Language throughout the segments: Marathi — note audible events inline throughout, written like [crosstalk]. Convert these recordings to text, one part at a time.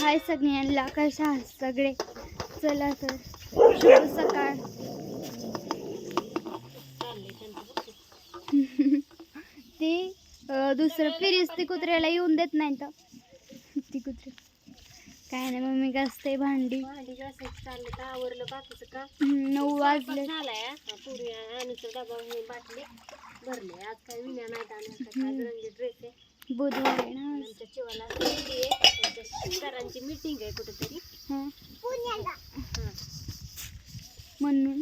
हाय सगळ्यांना कशा आहात सगळे? चला तर शुभ सकाळ. [laughs] ते दुसरं फिरिस्ती कुत्र्याला येऊन देत नाही तर. [laughs] ती कुत्री काय नाही मम्मी घासते भांडी. आवरलं बाकीचं का? नऊ वाजले. पूर्वी हे. बाटले भरले. आज काय विण्या आणि रंगी ड्रेस आहे. बुधवार आहे ना. आज. आमच्या चिवाला आहे. त्यांच्या सरांची मीटिंग आहे कुठेतरी. हं. म्हणून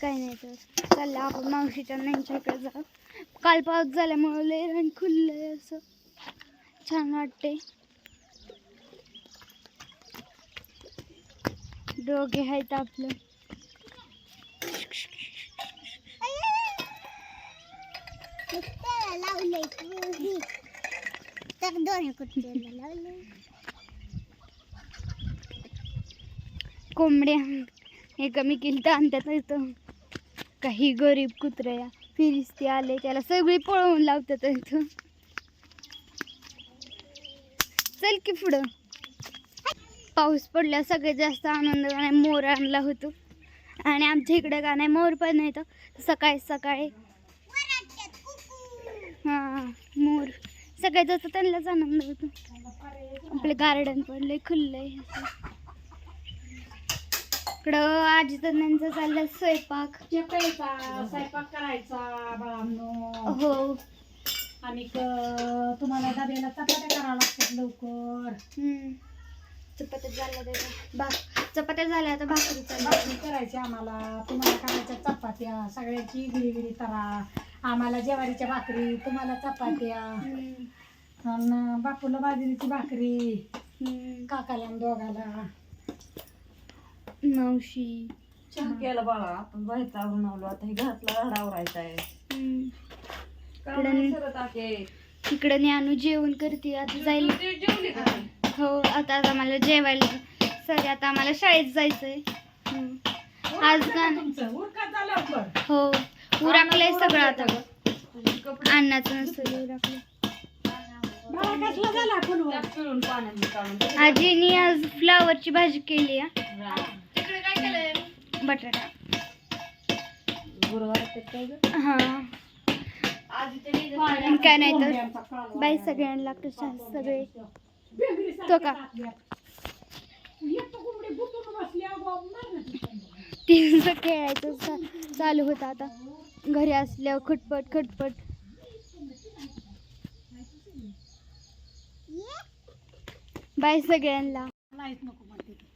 काय नाही तर. चाललं आपण मावशीच्या nanच्या जा काल पाऊस झाल्यामुळं लय रान खुललंय असं. छान वाटते दोघे आहेत आपलं. कोंबड्या हे कमी केली तर आणतात येतं काही गरीब कुत्र्या फिरिस्ती आले त्याला सगळी पळवून लावतात इथं. चल की पुढं. पाऊस पडला सगळ्यात जास्त आनंद मोर आणला होतो. आणि आमच्या इकडं का नाही मोर पण येतं सकाळी सकाळी हां मोर सगळ्यात जास्त त्यांनाच आनंद होतो. आपलं गार्डन पण लय खुल्लं आहे. असं इकडं आजी त्यांचा चाललाय स्वयंपाक. स्वयंपाक करायचा बाळांनो. हो. आणि तुम्हाला डब्याला चपात्या करावं लागतात लवकर. हम्म. चपात्या झाल्या भाक चपात्या झाल्या आता भाकरी चालली भाकरी करायची आम्हाला. तुम्हाला करायच्या चपात्या. सगळ्याची गिरी गिरी तरा. आम्हाला ज्वारीच्या भाकरी तुम्हाला चपात्या बापूला बाजरीची भाकरी. काकाला दोघाला. मावशी. चहा केला बाळा आपण बाहेर आवरून आलो आता हे घरातला घरा आवरायचा आहे. काम इकडं- नाही आहे. ज्ञानू जेवण करते आता जाईल. तू जेवली का हो आता आता मला जेवायला सर आता आम्हाला शाळेत जायचंय. हम्म. आज तुमचं? लवकर? हो. उराकलंय सगळं आता. तुझे कपडे अन्नाचं नसतं काढून आजीनी आज फ्लावरची भाजी केली बटाटा. हा. काय नाही तर बाई सगळ्यांना लागतं सगळे. तो का? टीव्हीचं खेळायचं चा- चालू होतं आता. घरी असल्यावर खटपट खटपट. बाय सगळ्यांना. नाहीच नको म्हणते ती.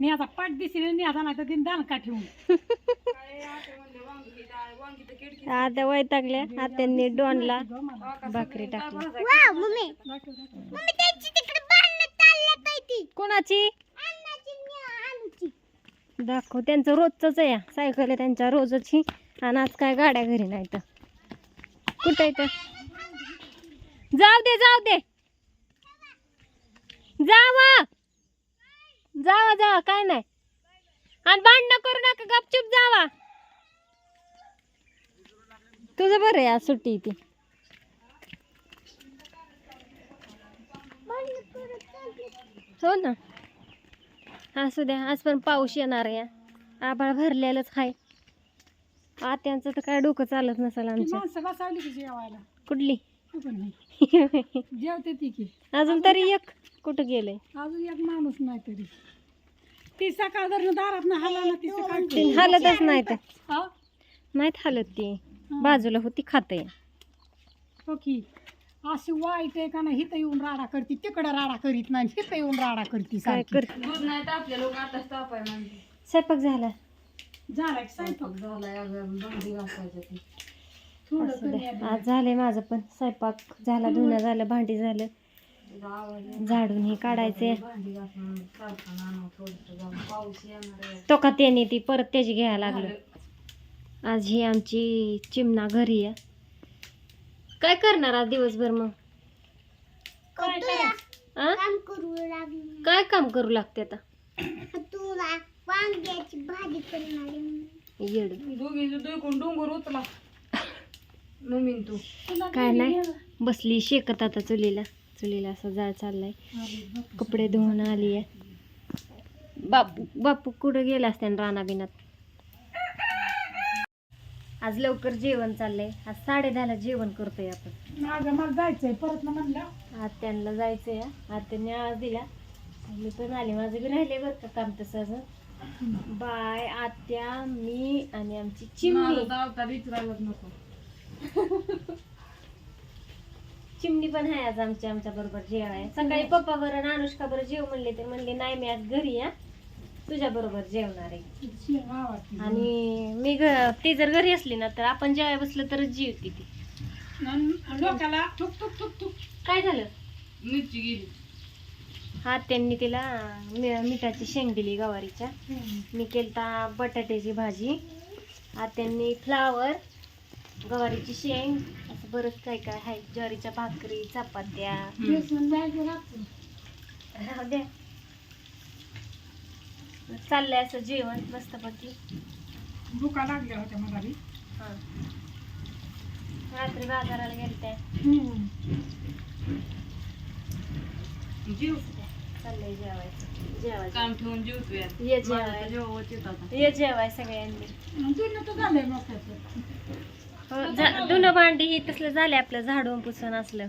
मी आता पाठ दिसेल मी आता नाही तर तीन दानका ठेवून? आता वैतागल्या. आत्यांनी डोनला भाकरी टाकली कोणाची? दाखव त्यांचं रोजच आहे सायकल आहे त्यांच्या रोजची. आणि आज काय गाड्या घरी नाही तर कुठं आहे जाऊ दे जाऊ दे. जावा. जावा जावा काय नाही. आणि भांडणं करू नका गपचूप जावा. तुझं बरं आहे आज सुट्टी ती. हो ना. असू द्या आज पण पाऊस येणार आहे. आभाळ भरलेलंच आहे. आत्यांचं तर काय डोकं चालत नसेल ती माणसं बसावली की जेवायला. कुठली? तू पण नाही. [laughs] जेवते ती की. अजून तरी एक कुठं गेलंय? अजून एक माणूस नाही तरी. ती सकाळ जर दारात ना हाला ना ती हालतच नाही तर. हा? नाहीत हालत ती. बाजूला होती खाते. हो की. अशी वाईट आहे का नाही? इथं येऊन राडा करते तिकडं राडा करीत नाही. इथं येऊन राडा करते काय सारखी. करते? म्हणजे स्वयंपाक झाला. झाला की स्वयंपाक. झालाय अगं भांडी घासायचं ते. थोडं असू कमी द्या. आहे. आज झालंय माझं पण. स्वयंपाक झाला धुणं झालं भांडी झालं. झाडून हे काढायचे. भांडी घासून कारखाना आणू थोडंसं जाऊन पाऊस येणार आहे. तो का त्याने ती परत त्याची घ्यायला लागलं. आज ही आमची चिमणा घरी आहे. काय करणार आज दिवसभर मग? काय करायचं? आ? काम करू लागली. काय काम करू लागते आता? तुला वांग्याची भाजी करणार येड. दोघी दुखून डोंगर उचला. नमीन तू काय नाही. बसली शेकत आता चुलीला. चुलीला असा जाळ चाललाय. कपडे धुवून आली आहे बापू बापू कुठं गेला असत्या राणा बिनात? आज लवकर जेवण चाललंय. आज साडे दहाला जेवण करतोय आपण. माझं मला जायचंय परत ना म्हणलं. आत्यांना जायचंय आत्याने आवाज दिला. मी पण आले. माझं बी राहिले बरं का काम तसं अजून. बाय आत्या मी आणि आमची चिमणी. चिमणी पण आहे आज आमच्या आमच्या बरोबर जेवाय सकाळी पप्पा बरं आणि अनुष्का बरं जेव म्हणले तर म्हणले नाही मी आज घरी या तुझ्या बरोबर जेवणार आहे. आणि मी ती जर घरी असली ना तर आपण जेवाय बसलं तरच जेवते ती. आणि लोकाला ठुक ठुक ठुक ठुक. काय झालं? मिरची गेली. हा त्यांनी तिला मि- मिठाची शेंग दिली गवारीच्या. मी केलता बटाट्याची भाजी. त्यांनी फ्लावर गवारीची शेंग असं बरंच काय काय आहे. ज्वारीच्या भाकरी चपात्या. राहू द्या. चाललंय असं जेवण मस्तपैकी. भुका लागल्या होत्या मला बी. हा. रात्री बाजाराला गेलत्या. जीव चाललंय जेवायचं. जेवायचं. काम ठेवून जीवतोय ये जेवाय. जेवत येत आता ये जेवाय सगळ्यांनी. तर झालंय हो, धुणं भांडी हे तसलं झाले आपलं झाडून पुसून असलं.